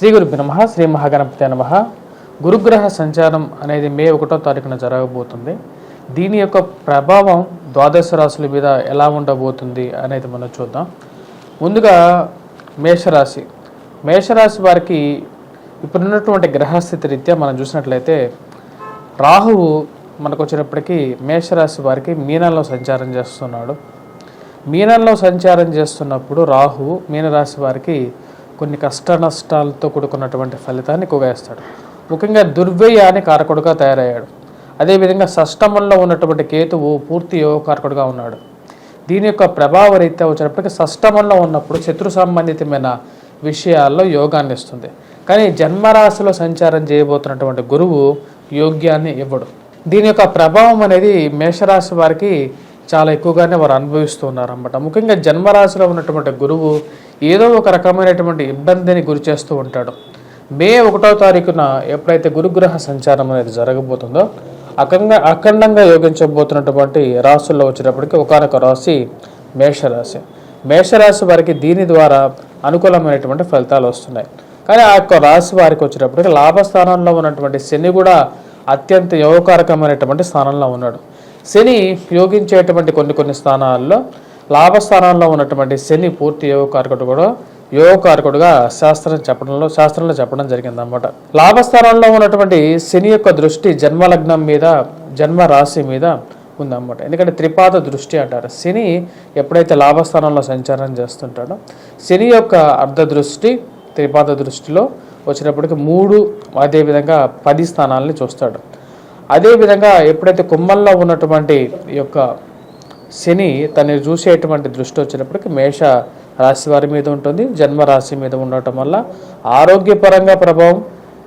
శ్రీ గురు నమ శ్రీ మహాగణపతి నమ. గురుగ్రహ సంచారం అనేది మే ఒకటో తారీఖున జరగబోతుంది. దీని యొక్క ప్రభావం ద్వాదశ రాశుల మీద ఎలా ఉండబోతుంది అనేది మనం చూద్దాం. ముందుగా మేషరాశి. మేషరాశి వారికి ఇప్పుడున్నటువంటి గ్రహస్థితి రీత్యా మనం చూసినట్లయితే రాహువు మనకు వచ్చినప్పటికీ మేషరాశి వారికి మీనంలో సంచారం చేస్తున్నాడు. మీనంలో సంచారం చేస్తున్నప్పుడు రాహువు మీనరాశి వారికి కొన్ని కష్ట నష్టాలతో కూడుకున్నటువంటి ఫలితాన్ని కువేస్తాడు ముఖ్యంగా దుర్వ్యయాన్ని కారకుడుగా తయారయ్యాడు. అదేవిధంగా షష్టమంలో ఉన్నటువంటి కేతువు పూర్తి యోగకారకుడుగా ఉన్నాడు. దీని యొక్క ప్రభావ రీత్యా వచ్చినప్పటికీ షష్టమంలో ఉన్నప్పుడు శత్రు సంబంధితమైన విషయాల్లో యోగాన్ని ఇస్తుంది. కానీ జన్మరాశిలో సంచారం చేయబోతున్నటువంటి గురువు యోగ్యాన్ని ఇవ్వడు. దీని యొక్క ప్రభావం అనేది మేషరాశి వారికి చాలా ఎక్కువగానే వారు అనుభవిస్తున్నారు అన్నమాట ముఖ్యంగా జన్మరాశిలో ఉన్నటువంటి గురువు ఏదో ఒక రకమైనటువంటి ఇబ్బందిని గురి చేస్తూ ఉంటాడు. మే ఒకటో తారీఖున ఎప్పుడైతే గురుగ్రహ సంచారం అనేది జరగబోతుందో అఖండ అఖండంగా యోగించబోతున్నటువంటి రాశుల్లో వచ్చినప్పటికీ ఒకనొక రాశి మేషరాశి. మేషరాశి వారికి దీని ద్వారా అనుకూలమైనటువంటి ఫలితాలు వస్తున్నాయి. కానీ ఆ యొక్క రాశి వారికి వచ్చినప్పటికీ లాభస్థానంలో ఉన్నటువంటి శని కూడా అత్యంత యోగకారకమైనటువంటి స్థానంలో ఉన్నాడు. శని యోగించేటువంటి కొన్ని కొన్ని స్థానాల్లో లాభస్థానంలో ఉన్నటువంటి శని పూర్తి యోగకారకుడు కూడా యోగకారకుడుగా శాస్త్రం చెప్పడంలో శాస్త్రంలో చెప్పడం జరిగింది అనమాట లాభస్థానంలో ఉన్నటువంటి శని యొక్క దృష్టి జన్మలగ్నం మీద జన్మ రాశి మీద ఉందన్నమాట. ఎందుకంటే త్రిపాద దృష్టి అంటారు. శని ఎప్పుడైతే లాభస్థానంలో సంచారం చేస్తుంటాడో శని యొక్క అర్ధ దృష్టి త్రిపాద దృష్టిలో వచ్చినప్పటికి మూడు అదేవిధంగా పది స్థానాలని చూస్తాడు. అదేవిధంగా ఎప్పుడైతే కుమ్మల్లో ఉన్నటువంటి యొక్క శని తను చూసేటువంటి దృష్టి వచ్చినప్పటికీ మేష రాశి వారి మీద ఉంటుంది. జన్మ రాశి మీద ఉండటం వల్ల ఆరోగ్యపరంగా ప్రభావం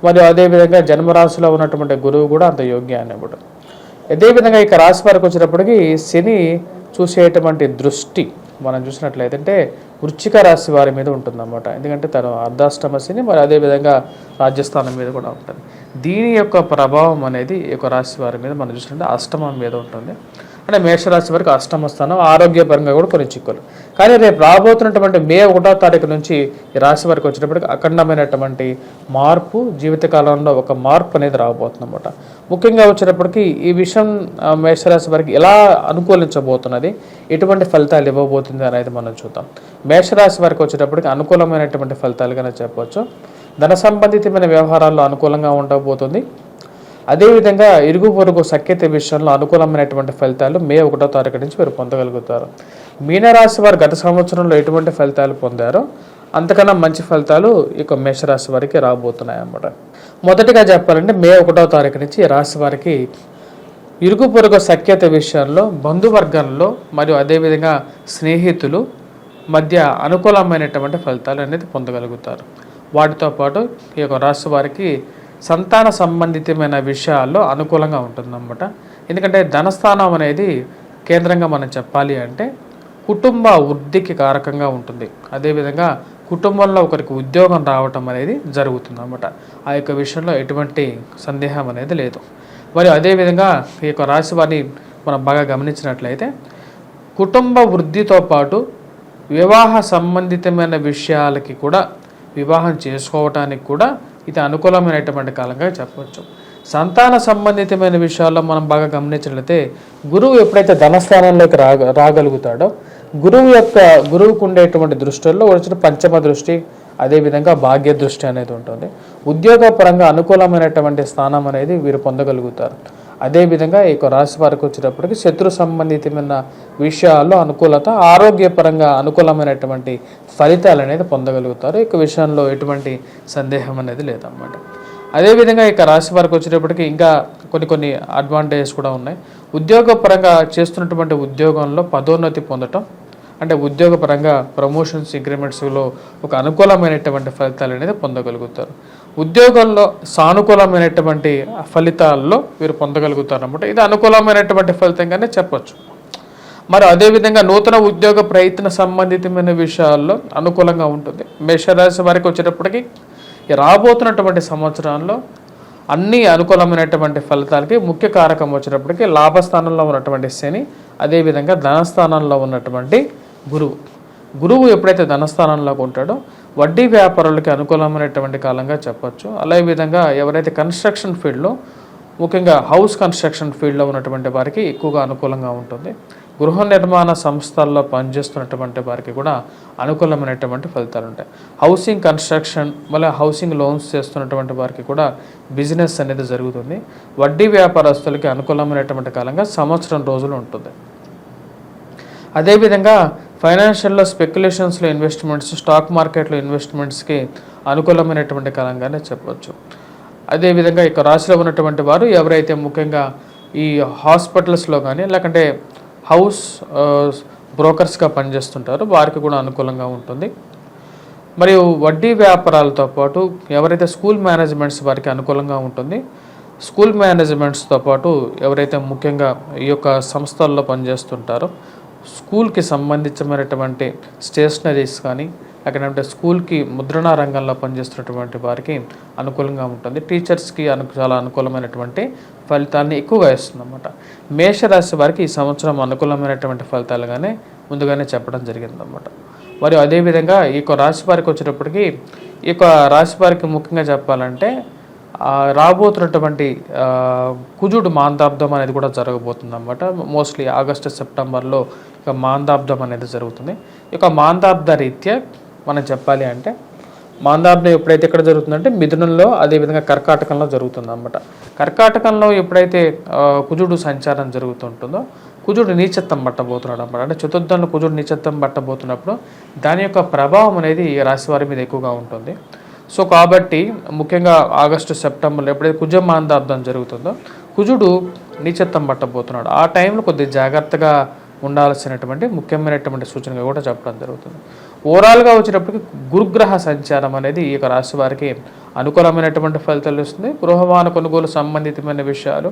మరియు అదేవిధంగా జన్మరాశిలో ఉన్నటువంటి గురువు కూడా అంత యోగ్యాన్ని ఇవ్వడు. అదేవిధంగా ఇక రాశి వారికి వచ్చినప్పటికీ శని చూసేటువంటి దృష్టి మనం చూసినట్లయితే అంటే వృచ్చిక రాశి వారి మీద ఉంటుందన్నమాట. ఎందుకంటే తను అర్ధాష్టమ శని మరి అదేవిధంగా రాజ్యస్థానం మీద కూడా ఉంటుంది. దీని యొక్క ప్రభావం అనేది ఈ యొక్క రాశి వారి మీద మనం చూసినట్టు అష్టమం మీద ఉంటుంది. అంటే మేషరాశి వరకు అష్టమ స్థానం ఆరోగ్యపరంగా కూడా కొన్ని చిక్కులు. కానీ రేపు రాబోతున్నటువంటి మే ఒకటో తారీఖు నుంచి ఈ రాశి వరకు వచ్చినప్పటికి అఖండమైనటువంటి మార్పు జీవితకాలంలో ఒక మార్పు అనేది రాబోతుందన్నమాట. ముఖ్యంగా వచ్చేటప్పటికి ఈ విషయం మేషరాశి వారికి ఎలా అనుకూలించబోతున్నది ఎటువంటి ఫలితాలు ఇవ్వబోతుంది అనేది మనం చూద్దాం. మేషరాశి వారికి వచ్చేటప్పటికి అనుకూలమైనటువంటి ఫలితాలుగానే చెప్పవచ్చు ధన సంబంధితమైన వ్యవహారాల్లో అనుకూలంగా ఉండబోతుంది. అదేవిధంగా ఇరుగు పొరుగు సఖ్యత విషయంలో అనుకూలమైనటువంటి ఫలితాలు మే ఒకటో తారీఖు నుంచి మీరు పొందగలుగుతారు. మీనరాశి వారు గత సంవత్సరంలో ఎటువంటి ఫలితాలు పొందారో? అంతకన్నా మంచి ఫలితాలు ఇక మేషరాశి వారికి రాబోతున్నాయి అన్నమాట మొదటిగా చెప్పాలంటే మే ఒకటో తారీఖు నుంచి రాశి వారికి ఇరుగు పొరుగు సఖ్యత విషయంలో బంధువర్గంలో మరియు అదేవిధంగా స్నేహితులు మధ్య అనుకూలమైనటువంటి ఫలితాలు అనేది పొందగలుగుతారు. వాటితో పాటు ఈ యొక్క రాశి వారికి సంతాన సంబంధితమైన విషయాల్లో అనుకూలంగా ఉంటుందన్నమాట. ఎందుకంటే ధనస్థానం అనేది కేంద్రంగా మనం చెప్పాలి అంటే కుటుంబ వృద్ధికి కారకంగా ఉంటుంది. అదేవిధంగా కుటుంబంలో ఒకరికి ఉద్యోగం రావటం అనేది జరుగుతుంది అన్నమాట ఆ యొక్క విషయంలో ఎటువంటి సందేహం అనేది లేదు. మరి అదేవిధంగా ఈ యొక్క రాశి వారిని మనం బాగా గమనించినట్లయితే కుటుంబ వృద్ధితో పాటు వివాహ సంబంధితమైన విషయాలకి కూడా వివాహం చేసుకోవటానికి కూడా ఇది అనుకూలమైనటువంటి కాలంగా చెప్పవచ్చు. సంతాన సంబంధితమైన విషయాల్లో మనం బాగా గమనించినట్లయితే గురువు ఎప్పుడైతే ధనస్థానంలోకి రా రాగలుగుతాడో గురువు యొక్క గురువుకు ఉండేటువంటి దృష్టిల్లో వచ్చిన పంచమ దృష్టి అదేవిధంగా భాగ్య దృష్టి అనేది ఉంటుంది. ఉద్యోగపరంగా అనుకూలమైనటువంటి స్థానం అనేది వీరు పొందగలుగుతారు. అదేవిధంగా ఈ యొక్క రాశి వారికి వచ్చేటప్పటికి శత్రు సంబంధితమైన విషయాల్లో అనుకూలత ఆరోగ్యపరంగా అనుకూలమైనటువంటి ఫలితాలు అనేది పొందగలుగుతారు. ఇక విషయంలో ఎటువంటి సందేహం అనేది లేదన్నమాట. అదేవిధంగా ఇక రాశి వారికి వచ్చేటప్పటికి ఇంకా కొన్ని కొన్ని అడ్వాంటేజెస్ కూడా ఉన్నాయి. ఉద్యోగపరంగా చేస్తున్నటువంటి ఉద్యోగంలో పదోన్నతి పొందటం అంటే ఉద్యోగపరంగా ప్రమోషన్స్ ఇంక్రిమెంట్స్లో ఒక అనుకూలమైనటువంటి ఫలితాలు అనేది పొందగలుగుతారు. ఉద్యోగంలో సానుకూలమైనటువంటి ఫలితాల్లో వీరు పొందగలుగుతారన్నమాట. ఇది అనుకూలమైనటువంటి ఫలితంగానే చెప్పచ్చు. మరి అదేవిధంగా నూతన ఉద్యోగ ప్రయత్న సంబంధితమైన విషయాల్లో అనుకూలంగా ఉంటుంది. మేషరాశి వారికి వచ్చేటప్పటికి రాబోతున్నటువంటి సంవత్సరాల్లో అన్ని అనుకూలమైనటువంటి ఫలితాలకి ముఖ్య కారకం వచ్చినప్పటికీ లాభస్థానంలో ఉన్నటువంటి శని అదేవిధంగా ధనస్థానంలో ఉన్నటువంటి గురువు. గురువు ఎప్పుడైతే ధనస్థానంలోకి ఉంటాడో వడ్డీ వ్యాపారులకి అనుకూలమైనటువంటి కాలంగా చెప్పొచ్చు. అదే విధంగా ఎవరైతే కన్స్ట్రక్షన్ ఫీల్డ్లో ముఖ్యంగా హౌస్ కన్స్ట్రక్షన్ ఫీల్డ్లో ఉన్నటువంటి వారికి ఎక్కువగా అనుకూలంగా ఉంటుంది. గృహ నిర్మాణ సంస్థల్లో పనిచేస్తున్నటువంటి వారికి కూడా అనుకూలమైనటువంటి ఫలితాలు ఉంటాయి. హౌసింగ్ కన్స్ట్రక్షన్ మళ్ళీ హౌసింగ్ లోన్స్ చేస్తున్నటువంటి వారికి కూడా బిజినెస్ అనేది జరుగుతుంది. వడ్డీ వ్యాపారస్తులకి అనుకూలమైనటువంటి కాలంగా సంవత్సరం రోజులు ఉంటుంది. అదేవిధంగా ఫైనాన్షియల్లో స్పెక్యులేషన్స్లో ఇన్వెస్ట్మెంట్స్ స్టాక్ మార్కెట్లో ఇన్వెస్ట్మెంట్స్కి అనుకూలమైనటువంటి కాలంగానే చెప్పవచ్చు. అదేవిధంగా ఇక రాశిలో ఉన్నటువంటి వారు ఎవరైతే ముఖ్యంగా ఈ హాస్పిటల్స్లో కానీ లేకంటే హౌస్ బ్రోకర్స్గా పనిచేస్తుంటారో వారికి కూడా అనుకూలంగా ఉంటుంది. మరియు వడ్డీ వ్యాపారాలతో పాటు ఎవరైతే స్కూల్ మేనేజ్మెంట్స్ వారికి అనుకూలంగా ఉంటుంది స్కూల్ మేనేజ్మెంట్స్తో పాటు ఎవరైతే ముఖ్యంగా ఈ యొక్క సంస్థల్లో పనిచేస్తుంటారో స్కూల్కి సంబంధించినటువంటి స్టేషనరీస్ కానీ లేకపోతే స్కూల్కి ముద్రణ రంగంలో పనిచేస్తున్నటువంటి వారికి అనుకూలంగా ఉంటుంది. టీచర్స్కి అను చాలా అనుకూలమైనటువంటి ఫలితాన్ని ఎక్కువగా ఇస్తుంది అన్నమాట మేషరాశి వారికి ఈ సంవత్సరం అనుకూలమైనటువంటి ఫలితాలుగానే ముందుగానే చెప్పడం జరిగిందన్నమాట. మరియు అదేవిధంగా ఈ యొక్క రాశి వారికి వచ్చేటప్పటికి ఈ యొక్క రాశి వారికి ముఖ్యంగా చెప్పాలంటే రాబోతున్నటువంటి కుజుడు మాందాబ్దం అనేది కూడా జరగబోతుంది అనమాట మోస్ట్లీ ఆగస్టు సెప్టెంబర్లో ఇక మాందాబ్దం అనేది జరుగుతుంది. ఇక మాందాబ్ద రీత్యా మనం చెప్పాలి అంటే మాందాబ్దం ఎప్పుడైతే ఎక్కడ జరుగుతుందంటే మిథునంలో అదేవిధంగా కర్కాటకంలో జరుగుతుంది అనమాట కర్కాటకంలో ఎప్పుడైతే కుజుడు సంచారం జరుగుతుంటుందో కుజుడు నీచత్వం పట్టబోతున్నాడు అనమాట అంటే చతుర్థంలో కుజుడు నీచత్వం పట్టబోతున్నప్పుడు దాని యొక్క ప్రభావం అనేది ఈ రాశి వారి మీద ఎక్కువగా ఉంటుంది. సో కాబట్టి ముఖ్యంగా ఆగస్టు సెప్టెంబర్లో ఎప్పుడైతే కుజ మాందార్థం జరుగుతుందో కుజుడు నీచత్వం పట్టబోతున్నాడు. ఆ టైంలో కొద్దిగా జాగ్రత్తగా ఉండాల్సినటువంటి ముఖ్యమైనటువంటి సూచనగా కూడా చెప్పడం జరుగుతుంది. ఓవరాల్గా వచ్చినప్పటికీ గురుగ్రహ సంచారం అనేది ఈ యొక్క రాశి వారికి అనుకూలమైనటువంటి ఫలితాలు ఇస్తుంది గృహవాహన కొనుగోలు సంబంధితమైన విషయాలు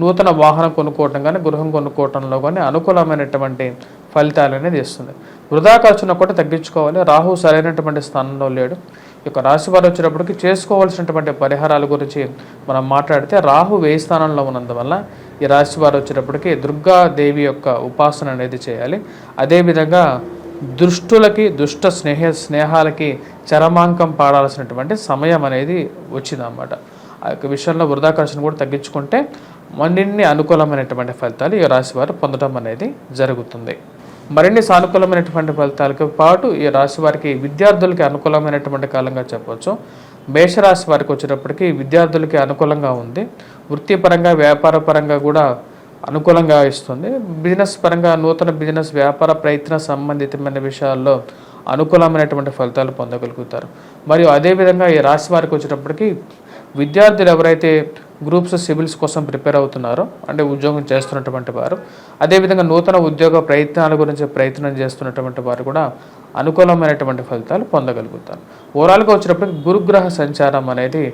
నూతన వాహనం కొనుక్కోవటం కానీ గృహం కొనుక్కోవటంలో కానీ అనుకూలమైనటువంటి ఫలితాలు అనేది ఇస్తుంది. వృధా ఖర్చును కూడా తగ్గించుకోవాలి. రాహు సరైనటువంటి స్థానంలో లేడు. యొక్క రాశి వారు వచ్చేటప్పటికి చేసుకోవాల్సినటువంటి పరిహారాల గురించి మనం మాట్లాడితే రాహు వేయి స్థానంలో ఉన్నందువల్ల ఈ రాశి వారు వచ్చేటప్పటికి దుర్గా దేవి యొక్క ఉపాసన అనేది చేయాలి. అదేవిధంగా దుష్టులకి దుష్ట స్నేహ స్నేహాలకి చరమాంకం పాడాల్సినటువంటి సమయం అనేది వచ్చిందన్నమాట. ఆ యొక్క విషయంలో వృధాకర్షణ కూడా తగ్గించుకుంటే మరిన్ని అనుకూలమైనటువంటి ఫలితాలు ఈ రాశి వారు పొందడం అనేది జరుగుతుంది. మరిన్ని సానుకూలమైనటువంటి ఫలితాలతో పాటు ఈ రాశి వారికి విద్యార్థులకి అనుకూలమైనటువంటి కాలంగా చెప్పవచ్చు మేషరాశి వారికి వచ్చేటప్పటికి విద్యార్థులకి అనుకూలంగా ఉంది. వృత్తిపరంగా వ్యాపార పరంగా కూడా అనుకూలంగా ఇస్తుంది. బిజినెస్ పరంగా నూతన బిజినెస్ వ్యాపార ప్రయత్న సంబంధితమైన విషయాల్లో అనుకూలమైనటువంటి ఫలితాలు పొందగలుగుతారు. మరియు అదేవిధంగా ఈ రాశి వారికి వచ్చేటప్పటికి విద్యార్థులు ఎవరైతే గ్రూప్స్ సివిల్స్ కోసం ప్రిపేర్ అవుతున్నారో. అంటే ఉద్యోగం చేస్తున్నటువంటి వారు. అదేవిధంగా నూతన ఉద్యోగ ప్రయత్నాల గురించి ప్రయత్నం చేస్తున్నటువంటి వారు కూడా అనుకూలమైనటువంటి ఫలితాలు పొందగలుగుతారు. ఓవరాల్గా వచ్చినప్పటికి గురుగ్రహ సంచారం అనేది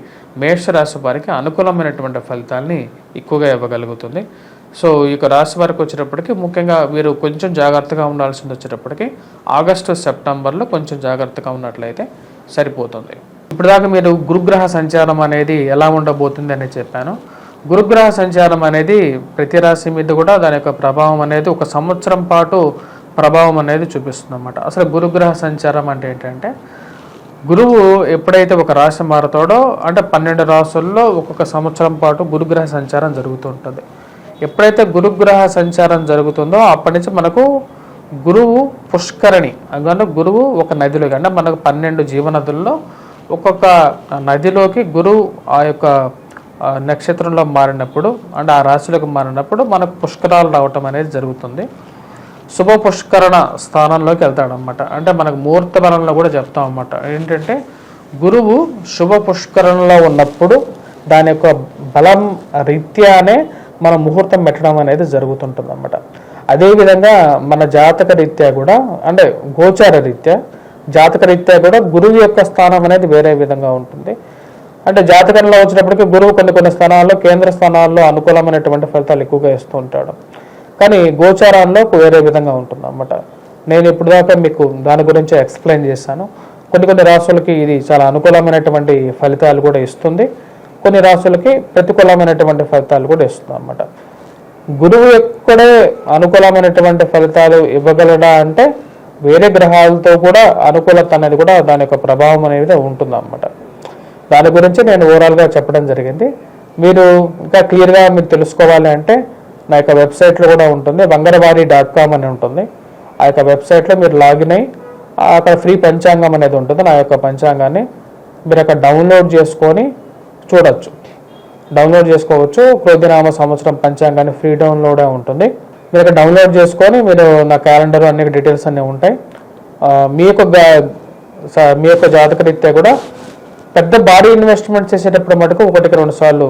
మేషరాశి వారికి అనుకూలమైనటువంటి ఫలితాల్ని ఎక్కువగా ఇవ్వగలుగుతుంది. సో ఈ యొక్క రాశి వారికి వచ్చేటప్పటికి ముఖ్యంగా వీరు కొంచెం జాగ్రత్తగా ఉండాల్సింది వచ్చేటప్పటికి ఆగస్టు సెప్టెంబర్లో కొంచెం జాగ్రత్తగా ఉన్నట్లయితే సరిపోతుంది. ఇప్పటిదాకా మీరు గురుగ్రహ సంచారం అనేది ఎలా ఉండబోతుంది అని చెప్పాను. గురుగ్రహ సంచారం అనేది ప్రతి రాశి మీద కూడా దాని యొక్క ప్రభావం అనేది ఒక సంవత్సరం పాటు ప్రభావం అనేది చూపిస్తుంది అన్నమాట అసలు గురుగ్రహ సంచారం అంటే ఏంటంటే గురువు ఎప్పుడైతే ఒక రాశి మారుతాడో అంటే పన్నెండు రాసుల్లో ఒక్కొక్క సంవత్సరం పాటు గురుగ్రహ సంచారం జరుగుతూ ఉంటుంది. ఎప్పుడైతే గురుగ్రహ సంచారం జరుగుతుందో అప్పటి నుంచి మనకు గురువు పుష్కరణి అందువల్ల గురువు ఒక నదిలో అంటే మనకు పన్నెండు జీవనదుల్లో ఒక్కొక్క నదిలోకి గురువు ఆ యొక్క నక్షత్రంలో మారినప్పుడు అంటే ఆ రాశిలోకి మారినప్పుడు మనకు పుష్కరాలు రావటం అనేది జరుగుతుంది. శుభ పుష్కరణ స్థానంలోకి వెళ్తాడనమాట అంటే మనకు ముహూర్త బలంలో కూడా చెప్తాం అన్నమాట. ఏంటంటే గురువు శుభ పుష్కరణలో ఉన్నప్పుడు దాని యొక్క బలం రీత్యానే మన ముహూర్తం పెట్టడం అనేది జరుగుతుంటుంది అనమాట అదేవిధంగా మన జాతక రీత్యా కూడా అంటే గోచార రీత్యా జాతకరీత్యా కూడా గురువు యొక్క స్థానం అనేది వేరే విధంగా ఉంటుంది. అంటే జాతకంలో వచ్చినప్పటికీ గురువు కొన్ని కొన్ని స్థానాల్లో కేంద్ర స్థానాల్లో అనుకూలమైనటువంటి ఫలితాలు ఎక్కువగా ఇస్తూ ఉంటాడు. కానీ గోచారాల్లో వేరే విధంగా ఉంటుంది అన్నమాట నేను ఇప్పుడు దాకా మీకు దాని గురించి ఎక్స్ప్లెయిన్ చేశాను. కొన్ని కొన్ని రాసులకి ఇది చాలా అనుకూలమైనటువంటి ఫలితాలు కూడా ఇస్తుంది. కొన్ని రాసులకి ప్రతికూలమైనటువంటి ఫలితాలు కూడా ఇస్తుంది అన్నమాట గురువు ఎక్కడే అనుకూలమైనటువంటి ఫలితాలు ఇవ్వగలడా అంటే వేరే గ్రహాలతో కూడా అనుకూలత అనేది కూడా దాని యొక్క ప్రభావం అనేది ఉంటుందన్నమాట. దాని గురించి నేను ఓవరాల్గా చెప్పడం జరిగింది. మీరు ఇంకా క్లియర్గా మీరు తెలుసుకోవాలి అంటే నా యొక్క వెబ్సైట్లో కూడా ఉంటుంది వంగరవారి డాట్ కామ్ అని ఉంటుంది. ఆ యొక్క వెబ్సైట్లో మీరు లాగిన్ అయ్యి ఆ అక్కడ ఫ్రీ పంచాంగం అనేది ఉంటుంది. నా యొక్క పంచాంగాన్ని మీరు అక్కడ డౌన్లోడ్ చేసుకొని చూడొచ్చు. డౌన్లోడ్ చేసుకోవచ్చు. క్రోధినామ సంవత్సరం పంచాంగాన్ని ఫ్రీ డౌన్లోడ్ ఉంటుంది. మీరు ఇక్కడ డౌన్లోడ్ చేసుకొని మీరు నా క్యాలెండర్ అన్ని డీటెయిల్స్ అన్నీ ఉంటాయి. మీ యొక్క స- మీ యొక్క జాతక రీత్యా కూడా పెద్ద భారీ ఇన్వెస్ట్మెంట్ చేసేటప్పుడు మటుకు ఒకటికి రెండు సార్లు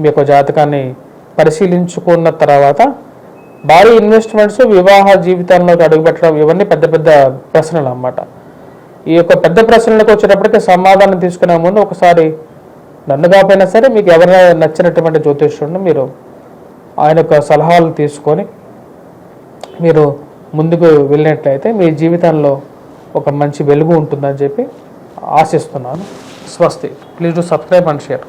మీ యొక్క జాతకాన్ని పరిశీలించుకున్న తర్వాత భారీ ఇన్వెస్ట్మెంట్స్ వివాహ జీవితంలోకి అడుగుపెట్టడం ఇవన్నీ పెద్ద పెద్ద ప్రశ్నలు అన్నమాట. ఈ యొక్క పెద్ద ప్రశ్నలకు వచ్చేటప్పటికి సమాధానం తీసుకునే ముందు ఒకసారి నన్ను కాకపోయినా సరే మీకు ఎవరైనా నచ్చినటువంటి జ్యోతిష్యుడిని మీరు ఆయన యొక్క సలహాలు తీసుకొని మీరు ముందుకు వెళ్ళినట్లయితే మీ జీవితంలో ఒక మంచి వెలుగు ఉంటుందని చెప్పి ఆశిస్తున్నాను. స్వస్తి. Please to subscribe and share.